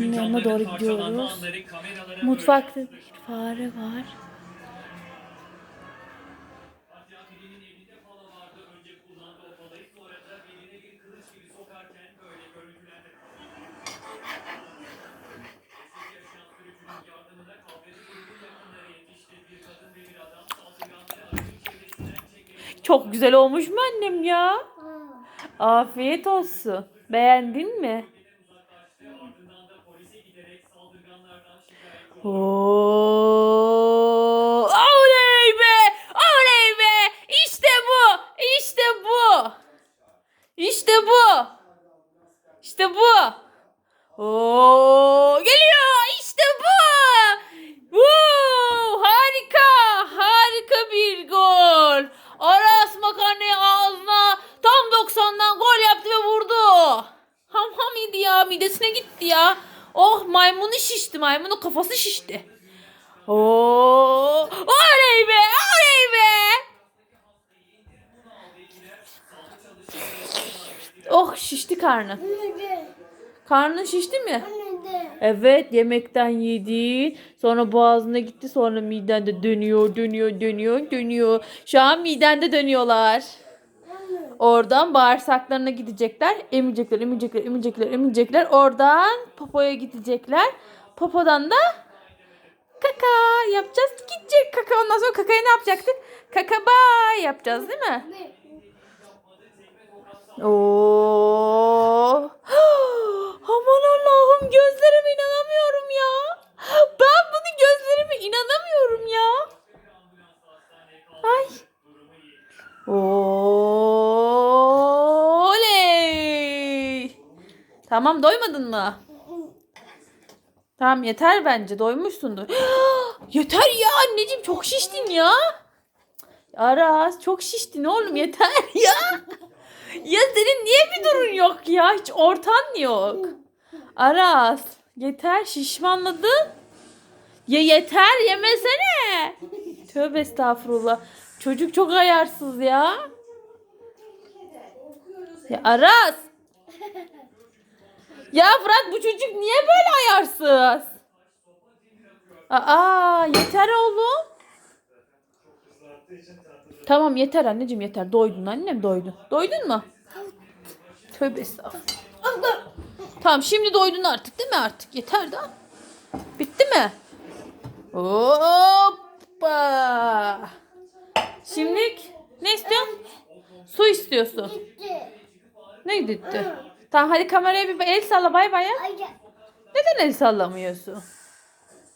yanına doğru gidiyoruz. Mutfakta bir fare var. Çok güzel olmuş mu annem ya? Afiyet olsun. Beğendin mi? Oo, oley be! Oley be! İşte bu! İşte bu! İşte bu! İşte bu! Oo, geliyor! İşte bu! Woo! Harika! Harika bir gol! Aras makarnayı ağzına tam 90'dan gol yaptı ve vurdu. Ham ham yedi ya midesine gitti ya. Oh maymunu şişti maymunun kafası şişti. Oo! Oley be! Oley be! Oh şişti karnı. Karnın şişti mi? Evet yemekten yedin. Sonra boğazına gitti. Sonra midende dönüyor, dönüyor, dönüyor, dönüyor. Şu an midende dönüyorlar. Oradan bağırsaklarına gidecekler. Emecekler, emecekler, emecekler, emecekler. Oradan popoya gidecekler. Popodan da kaka yapacağız. Gidecek kaka. Ondan sonra kakayı ne yapacaktık? Kaka bay yapacağız değil mi? Oo. Tamam doymadın mı? Tamam yeter bence doymuşsundur. yeter ya anneciğim çok şiştin ya. Aras çok şiştin oğlum yeter ya. Ya senin niye bir durun yok ya? Hiç ortan yok. Aras yeter şişmanladın. Ya yeter yemesene. Tövbe estağfurullah. Çocuk çok ayarsız ya. Ya Aras. Ya Fırat bu çocuk niye böyle ayarsız? Aa yeter oğlum. Tamam yeter anneciğim yeter. Doydun annem doydun. Doydun mu? Tövbe estağfurullah. Tamam şimdi doydun artık değil mi artık? Yeter daha. Bitti mi? Hoppa. Şimdi ne istiyorsun? Su istiyorsun. Ne gitti? Tamam hadi kameraya bir el salla bay bay ya. Neden el sallamıyorsun?